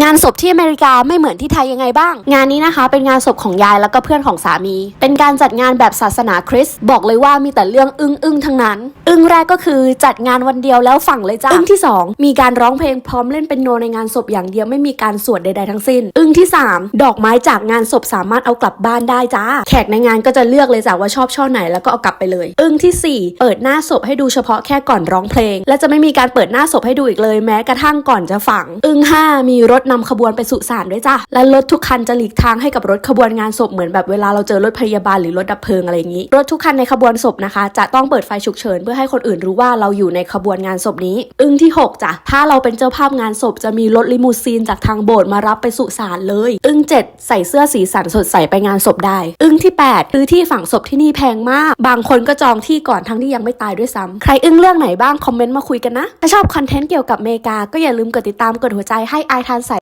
งานศพที่อเมริกาไม่เหมือนที่ไทยยังไงบ้าง งานนี้นะคะ เป็นงานศพของยายแล้วก็เพื่อนของสามี เป็นการจัดงานแบบศาสนาคริสต์บอกเลยว่ามีแต่เรื่องอึ้งอึ้งๆทั้งนั้น อึ้งแรกก็คือจัดงานวันเดียวแล้วฝังเลยจ้าอึ้งที่สองมีการร้องเพลงพร้อมเล่นเป็นโนในงานศพอย่างเดียวไม่มีการสวดใดๆทั้งสิ้น อึ้งที่สามดอกไม้จากงานศพสามารถเอากลับบ้านได้จ้า แขกในงานก็จะเลือกเลยจ้าว่าชอบช่อไหนแล้วก็เอากลับไปเลย อึ้งที่สี่เปิดหน้าศพให้ดูเฉพาะแค่ก่อนร้องเพลง และจะไม่มีการเปิดหน้าศพให้ดูอีกเลย แม้กระทั่งก่อนจะฝัง อึ้งห้ามีรถนำขบวนไปสุสานด้วยจ้ะและรถทุกคันจะหลีกทางให้กับรถขบวนงานศพเหมือนแบบเวลาเราเจอรถพยาบาลหรือรถดับเพลิงอะไรอย่างนี้ รถทุกคันในขบวนศพนะคะ จะต้องเปิดไฟฉุกเฉินเพื่อให้คนอื่นรู้ว่าเราอยู่ในขบวนงานศพนี้ อึ้งที่หกจ้ะถ้าเราเป็นเจ้าภาพงานศพจะมีรถลิมูซีนจากทางโบสถ์มารับไปสุสานเลย อึ้งเจ็ดใส่เสื้อสีสันสดใสไปงานศพได้ อึ้งที่แปดคือที่ฝังศพที่นี่แพงมาก บางคนก็จองที่ก่อนทั้งที่ยังไม่ตายด้วยซ้ำใครอึ้งเรื่องไหนบ้างคอมเมนต์มาคุยกันนะ ถ้าชอบคอนเทนต์เกี่ยวกับเมกาก็อย่าลืมกดติดตามกดหัวใจให้อายทานส